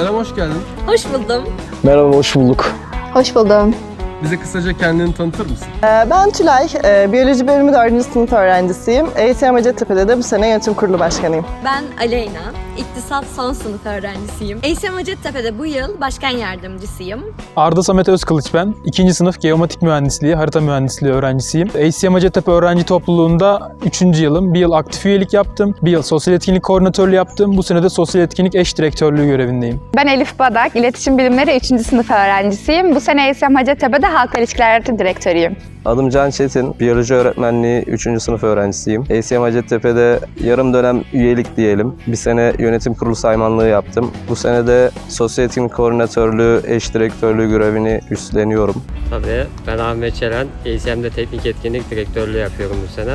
Selam hoş geldin. Hoş buldum. Merhaba, hoş bulduk. Hoş buldum. Bize kısaca kendini tanıtır mısın? Ee, Ben Tülay, e, biyoloji bölümü 4. sınıf öğrencisiyim. EYSM Hacettepe'de de bu sene yönetim kurulu başkanıyım. Ben Aleyna. İktisat son sınıf öğrencisiyim. Eysem Hacettepe'de bu yıl başkan yardımcısıyım. Arda Samet Özkılıç ben. İkinci sınıf geomatik mühendisliği, harita mühendisliği öğrencisiyim. ACM Hacettepe Öğrenci Topluluğu'nda 3. yılım. Bir yıl aktif üyelik yaptım. Bir yıl sosyal etkinlik koordinatörlüğü yaptım. Bu sene de sosyal etkinlik eş direktörlüğü görevindeyim. Ben Elif Badak, İletişim Bilimleri 3. sınıf öğrencisiyim. Bu sene ESM Hacettepe'de Halkla İlişkiler Direktörüyüm. Adım Can Çetin, biyoloji öğretmenliği 3. sınıf öğrencisiyim. ACM Hacettepe'de yarım dönem üyelik diyelim. Bir sene yönetim kurulu saymanlığı yaptım. Bu sene de sosyal etkinlik koordinatörlüğü, eş direktörlüğü görevini üstleniyorum. Tabii ben Ahmet Çelen, ACM'de teknik etkinlik direktörlüğü yapıyorum bu sene.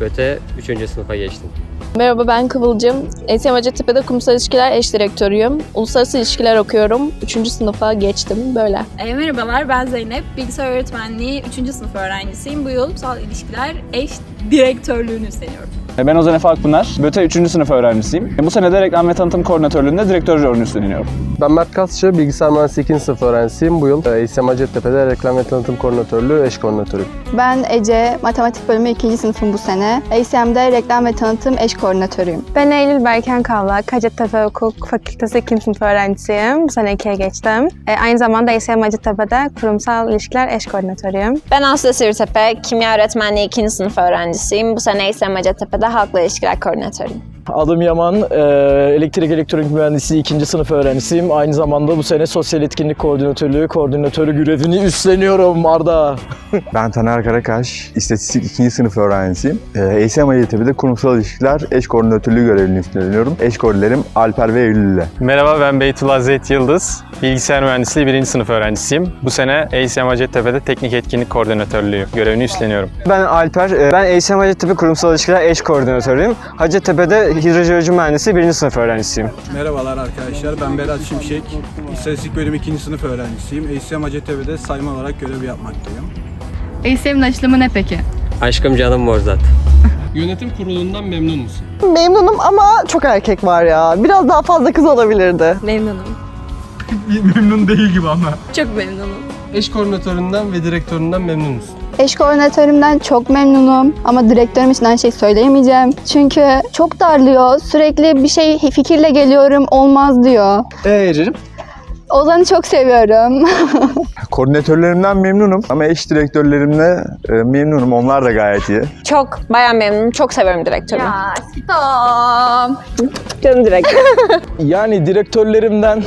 Öte 3. sınıfa geçtim. Merhaba ben Kıvılcım. ESM Hacettepe'de Kurumsal İlişkiler Eş Direktörüyüm. Uluslararası İlişkiler okuyorum. 3. sınıfa geçtim böyle. E, merhabalar ben Zeynep. Bilgisayar öğretmenliği 3. sınıf öğrencisiyim. Bu yıl ulusal ilişkiler eş direktörlüğünü üstleniyorum. Ben Ozan Efe Akpınar, BÖTE 3. sınıf öğrencisiyim. Bu sene de reklam ve tanıtım koordinatörlüğünde direktör rolünü üstleniyorum. Ben Mert Kasçı, bilgisayar mühendisliği 2. sınıf öğrencisiyim. Bu yıl ACM Hacettepe'de reklam ve tanıtım koordinatörlüğü, eş koordinatörüyüm. Ben Ece, Matematik Bölümü 2. sınıfım bu sene. ASM'de Reklam ve Tanıtım Eş Koordinatörüyüm. Ben Eylül Berken Kavlak, Hacettepe Hukuk Fakültesi 2. sınıf öğrencisiyim. Bu sene 2'ye geçtim. E, aynı zamanda ACM Hacettepe'de Kurumsal İlişkiler Eş Koordinatörüyüm. Ben Aslı Sivritepe, Kimya Öğretmenliği 2. sınıf öğrencisiyim. Bu sene İSM Hacettepe'de Halkla İlişkiler Koordinatörüyüm. Adım Yaman, e, elektrik elektronik mühendisliği 2. sınıf öğrencisiyim. Aynı zamanda bu sene sosyal etkinlik koordinatörlüğü, koordinatörü görevini üstleniyorum Arda. Ben Taner Karakaş, İstatistik 2. sınıf öğrencisiyim. ACM Hacettepe'de kurumsal ilişkiler eş koordinatörlüğü görevini üstleniyorum. Eş koordinerim Alper ve Eylül ile. Merhaba ben Beytullah Zeyt Yıldız. Bilgisayar mühendisliği 1. sınıf öğrencisiyim. Bu sene ACM Hacettepe'de teknik etkinlik koordinatörlüğü görevini üstleniyorum. Ben Alper, e, ben ACM Hacettepe Kurumsal İlişkiler Eş Koordinatörüyüm. Hacettepe'de hidrojoloji mühendisi 1. sınıf öğrencisiyim. Merhabalar arkadaşlar, ben Berat Şimşek. İstatistik bölümü 2. sınıf öğrencisiyim. ACM Hacettepe'de sayma olarak görev yapmaktayım. ASM'in açılımı ne peki? Aşkım canım Morzat. Yönetim kurulundan memnun musun? Memnunum ama çok erkek var ya. Biraz daha fazla kız olabilirdi. Memnunum. Memnun değil gibi ama. Çok memnunum. Eş koordinatöründen ve direktöründen memnun musun? Eş koordinatörümden çok memnunum ama direktörüm için aynı şey söyleyemeyeceğim. Çünkü çok darlıyor. Sürekli bir şey fikirle geliyorum olmaz diyor. Ee Ece'cim? Ozan'ı çok seviyorum. Koordinatörlerimden memnunum ama eş direktörlerimle e, memnunum. Onlar da gayet iyi. Çok, bayağı memnunum. Çok seviyorum direktörümü. Tamam. Canım direktör. Yani direktörlerimden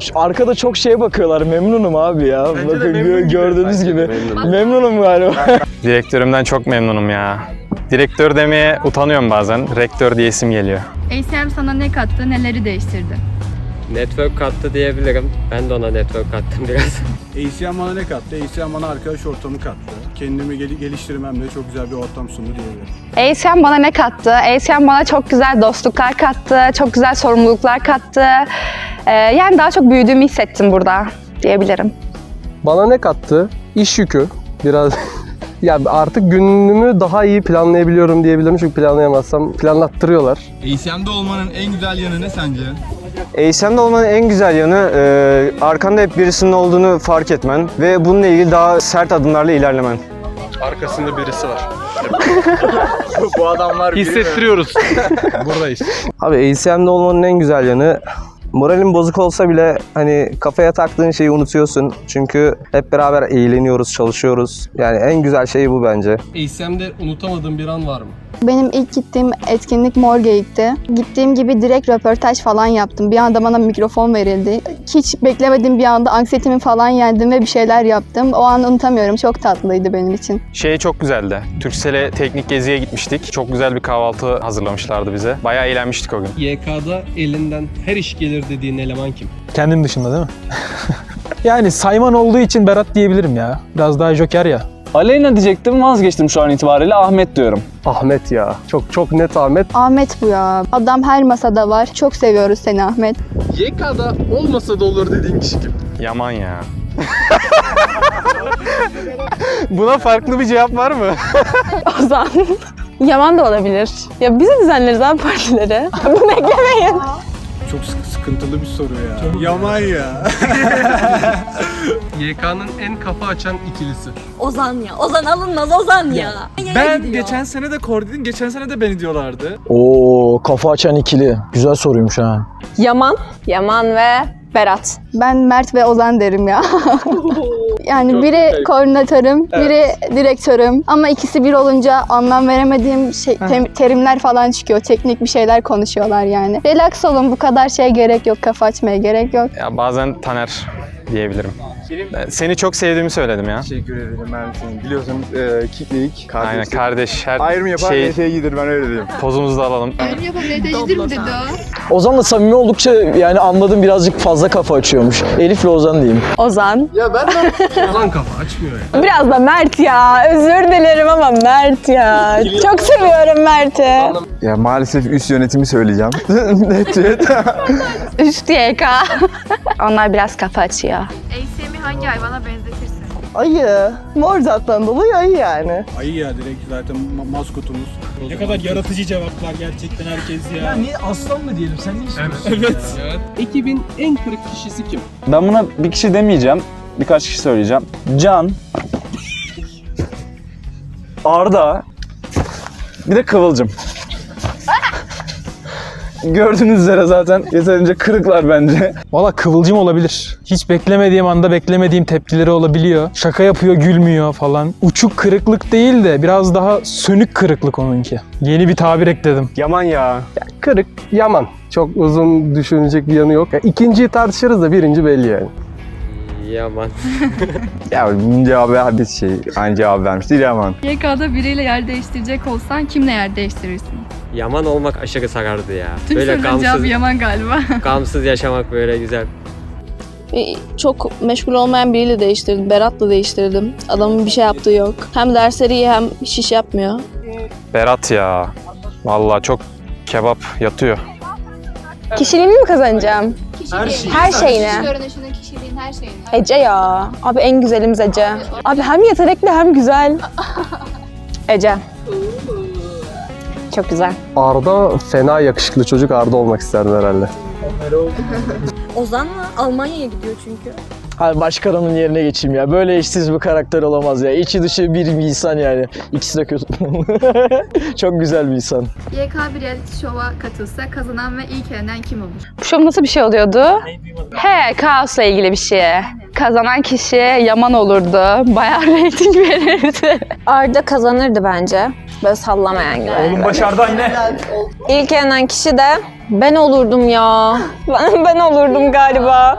şu arkada çok şeye bakıyorlar. Memnunum abi ya. Bakın gö- gördüğünüz gibi. Memnunum galiba. Direktörümden çok memnunum ya. Direktör demeye utanıyorum bazen. Rektör diye isim geliyor. ASM sana ne kattı, neleri değiştirdi? Network kattı diyebilirim. Ben de ona network kattım biraz. ACM bana ne kattı? ACM bana arkadaş ortamı kattı. Kendimi gel- geliştirmemde çok güzel bir ortam sundu diyebilirim. ASM bana ne kattı? ASM bana çok güzel dostluklar kattı, çok güzel sorumluluklar kattı. Ee, yani daha çok büyüdüğümü hissettim burada diyebilirim. Bana ne kattı? İş yükü. Biraz ya artık günümü daha iyi planlayabiliyorum diyebilirim çünkü planlayamazsam planlattırıyorlar. ACM'de olmanın en güzel yanı ne sence? ACM'de olmanın en güzel yanı e, arkanda hep birisinin olduğunu fark etmen ve bununla ilgili daha sert adımlarla ilerlemen. Arkasında birisi var. Bu adamlar Hissettiriyoruz. Buradayız. Abi ACM'de olmanın en güzel yanı Moralin bozuk olsa bile hani kafaya taktığın şeyi unutuyorsun. Çünkü hep beraber eğleniyoruz, çalışıyoruz. Yani en güzel şey bu bence. ACM'de unutamadığın bir an var mı? Benim ilk gittiğim etkinlik Morgate'ti. Gittiğim gibi direkt röportaj falan yaptım. Bir anda bana mikrofon verildi. Hiç beklemediğim bir anda anksiyetemi falan yendim ve bir şeyler yaptım. O an unutamıyorum. Çok tatlıydı benim için. Şey çok güzeldi. Türksel'e teknik geziye gitmiştik. Çok güzel bir kahvaltı hazırlamışlardı bize. Bayağı eğlenmiştik o gün. YK'da elinden her iş gelir dediğin eleman kim? Kendim dışında değil mi? yani sayman olduğu için Berat diyebilirim ya. Biraz daha joker ya. Aleyna diyecektim vazgeçtim şu an itibariyle Ahmet diyorum. Ahmet ya. Çok çok net Ahmet. Ahmet bu ya. Adam her masada var. Çok seviyoruz seni Ahmet. YK'da olmasa da olur dediğin kişi kim? Yaman ya. Buna farklı bir cevap var mı? Ozan. Yaman da olabilir. Ya biz de düzenleriz abi partileri. Bunu eklemeyin. Çok sıkı sıkıntılı bir soru ya. Yaman ya. YK'nın en kafa açan ikilisi. Ozan ya. Ozan alınmaz Ozan ya. Yaya Ben gidiyor. geçen sene de kor dedim, geçen sene de beni diyorlardı. Oo kafa açan ikili. Güzel soruymuş ha. Yaman. Yaman ve Berat. Ben Mert ve Ozan derim ya. yani biri koordinatörüm, biri direktörüm. Ama ikisi bir olunca anlam veremediğim şey, tem- terimler falan çıkıyor. Teknik bir şeyler konuşuyorlar yani. Relax olun bu kadar şey gerek yok. Kafa açmaya gerek yok. Ya bazen Taner diyebilirim. Ben Seni çok sevdiğimi söyledim ya. Teşekkür ederim ben seni. Biliyorsunuz e, kitledik. Kardeşlik. Aynen kardeş. Her Ayrım yapar şey, şey... gider ben öyle diyeyim. pozumuzu da alalım. Ozan'la samimi oldukça yani anladım birazcık fazla kafa açıyormuş. Elif'le Ozan diyeyim. Ozan. Ya ben de Ozan kafa açmıyor ya. Biraz da Mert ya. Özür dilerim ama Mert ya. Çok seviyorum Mert'i. Ya maalesef üst yönetimi söyleyeceğim. Net net. Üst YK. Onlar biraz kafa açıyor. ACM'i hangi hayvana benzetirsin? Ayı. Mor zattan dolayı ayı yani. Ayı ya direkt zaten ma- maskotumuz. Ne kadar yaratıcı cevaplar gerçekten herkes ya. Ya niye aslan mı diyelim sen ne istiyorsun? Evet. Ekibin en kırık kişisi kim? Ben buna bir kişi demeyeceğim. Birkaç kişi söyleyeceğim. Can. Arda. Bir de Kıvılcım. Gördüğünüz üzere zaten yeterince kırıklar bence. Valla kıvılcım olabilir. Hiç beklemediğim anda beklemediğim tepkileri olabiliyor. Şaka yapıyor, gülmüyor falan. Uçuk kırıklık değil de biraz daha sönük kırıklık onunki. Yeni bir tabir ekledim. Yaman ya. Kırık, yaman. Çok uzun düşünecek bir yanı yok. Ya, ikinciyi tartışırız da birinci belli yani. Yaman. ya bunun cevabı hadi şey. Aynı cevap vermişti Yaman. YK'da biriyle yer değiştirecek olsan kimle yer değiştirirsin? Yaman olmak aşırı sarardı ya. Tüm soruların cevabı Yaman galiba. gamsız yaşamak böyle güzel. Çok meşgul olmayan biriyle değiştirdim. Berat'la değiştirdim. Adamın bir şey yaptığı yok. Hem dersleri iyi hem hiç iş yapmıyor. Berat ya. Vallahi çok kebap yatıyor. Kişiliğimi mi kazanacağım? Her şey. Her görünüşünün, kişiliğin her şeyine. Ece ya. Abi en güzelimiz Ece. Abi hem yetenekli hem güzel. Ece. Çok güzel. Arda fena yakışıklı çocuk Arda olmak isterdim herhalde. Ozan'la Almanya'ya gidiyor çünkü. Hadi başkanımın yerine geçeyim ya. Böyle eşsiz bir karakter olamaz ya. İçi dışı bir, bir insan yani. İkisi de kötü. Çok güzel bir insan. YK bir reality show'a katılsa kazanan ve ilk elenen kim olur? Bu şov nasıl bir şey oluyordu? He, kaosla ilgili bir şey. Kazanan kişi Yaman olurdu. Bayağı reyting verirdi. Arda kazanırdı bence. Böyle sallamayan gibi. Oğlum başardı anne. İlk yenen kişi de ben olurdum ya. Ben, ben olurdum galiba.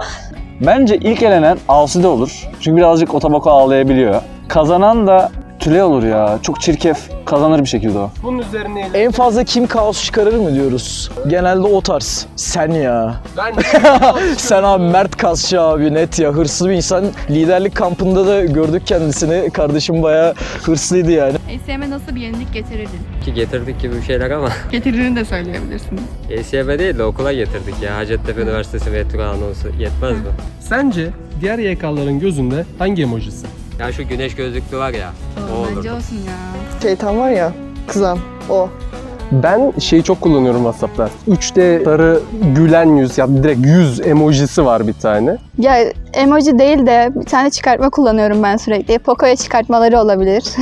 Bence ilk elenen Asude olur. Çünkü birazcık otoboka ağlayabiliyor. Kazanan da Tülay olur ya. Çok çirkef. Kazanır bir şekilde o. Bunun üzerine En fazla kim kaos çıkarır mı diyoruz? Genelde o tarz. Sen ya. ben Sen abi Mert Kasçı abi net ya. Hırslı bir insan. Liderlik kampında da gördük kendisini. Kardeşim bayağı hırslıydı yani. ACM'e nasıl bir yenilik getirirdin? Ki getirdik gibi bir şeyler ama Getiririni de söyleyebilirsin. ESYB değil de okula getirdik ya. Hacettepe Üniversitesi metro anonsu yetmez mi? Sence diğer YK'ların gözünde hangi emojisi? Ya şu güneş gözlüklü var ya. O olur. Bence olsun ya. Şeytan var ya. Kızan. O. Ben şeyi çok kullanıyorum WhatsApp'ta. 3D sarı gülen yüz ya direkt yüz emojisi var bir tane. Ya emoji değil de bir tane çıkartma kullanıyorum ben sürekli. Poco'ya çıkartmaları olabilir.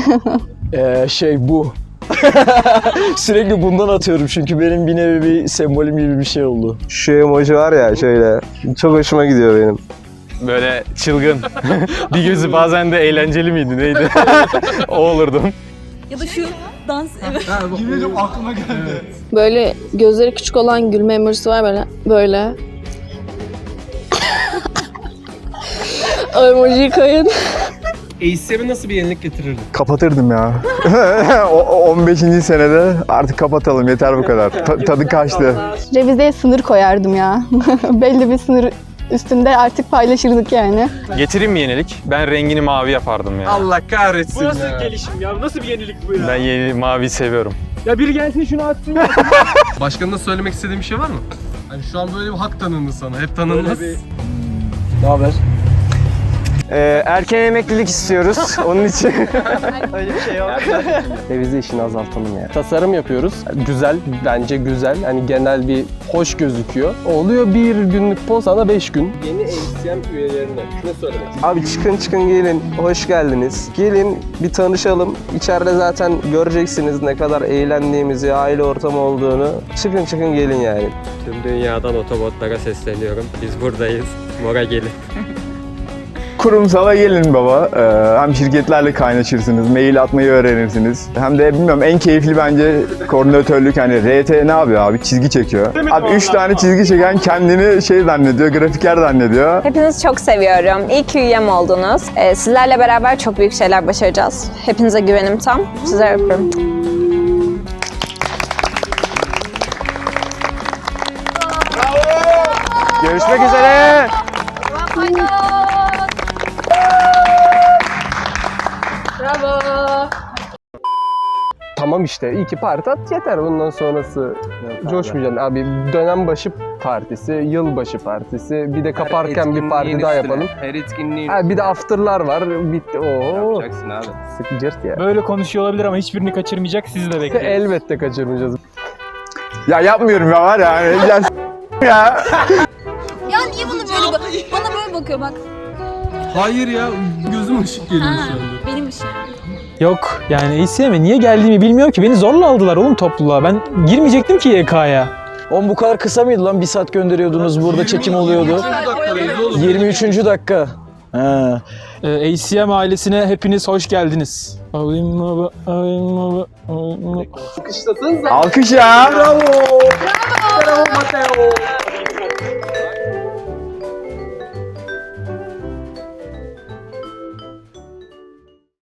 Ee, şey bu. Sürekli bundan atıyorum çünkü benim bir nevi bir sembolüm gibi bir şey oldu. Şu emoji var ya şöyle. Çok hoşuma gidiyor benim. Böyle çılgın. bir gözü bazen de eğlenceli miydi neydi? o olurdum. Ya da şu dans... Evet. Yemin aklıma geldi. Böyle gözleri küçük olan gülme emojisi var böyle. Böyle. o emojiyi koyun. ACM'e nasıl bir yenilik getirirdin? Kapatırdım ya. o, o 15. senede artık kapatalım yeter bu kadar. Ta- tadı kaçtı. Revizeye sınır koyardım ya. Belli bir sınır üstünde artık paylaşırdık yani. Getireyim mi yenilik? Ben rengini mavi yapardım ya. Allah kahretsin Bu nasıl gelişim ya? Nasıl bir yenilik bu ya? Ben yeni maviyi seviyorum. Ya biri gelsin şunu atsın ya. Başkanına söylemek istediğin bir şey var mı? Hani şu an böyle bir hak tanındı sana. Hep tanınmaz. Ne haber? Ee, erken emeklilik istiyoruz. Onun için Öyle bir şey yok. Revize işini azaltalım ya. Tasarım yapıyoruz. Güzel, bence güzel. Hani genel bir hoş gözüküyor. Oluyor bir günlük poz sana 5 gün. Yeni ACM üyelerine ne söylemek Abi çıkın çıkın gelin. Hoş geldiniz. Gelin bir tanışalım. İçeride zaten göreceksiniz ne kadar eğlendiğimizi, aile ortamı olduğunu. Çıkın çıkın gelin yani. Tüm dünyadan otobotlara sesleniyorum. Biz buradayız. Mora gelin. Kurumsala gelin baba. Ee, hem şirketlerle kaynaşırsınız, mail atmayı öğrenirsiniz. Hem de bilmiyorum en keyifli bence koordinatörlük hani RT ne yapıyor abi? Çizgi çekiyor. Abi 3 tane çizgi çeken kendini şey zannediyor, grafiker zannediyor. Hepinizi çok seviyorum. İyi ki üyem oldunuz. Ee, sizlerle beraber çok büyük şeyler başaracağız. Hepinize güvenim tam. Sizleri öpüyorum. görüşmek üzere. Bravo. Tamam işte iki parti at yeter. Bundan sonrası coşmayacaksın. Abi dönem başı partisi, yılbaşı partisi, bir de kaparken bir parti daha yapalım. Her etkinliğin Ha, bir de afterlar var. Bitti. Oo. yapacaksın abi. Sık cırt ya. Böyle konuşuyor olabilir ama hiçbirini kaçırmayacak. Sizi de bekliyoruz. Elbette kaçırmayacağız. Ya yapmıyorum ya var ya. Ya, ya. Ya niye bana böyle bak bana böyle bakıyor bak. Hayır ya gözüm ışık geliyor şu anda. benim işim. Yok yani ACM'e niye geldiğimi bilmiyorum ki. Beni zorla aldılar oğlum topluluğa. Ben girmeyecektim ki YK'ya. Oğlum bu kadar kısa mıydı lan? Bir saat gönderiyordunuz burada çekim oluyordu. 23. dakika. Ha. Ee, ACM ailesine hepiniz hoş geldiniz. Alayım baba, alayım baba, alayım baba. Alkış ya. Bravo. Bravo Mateo.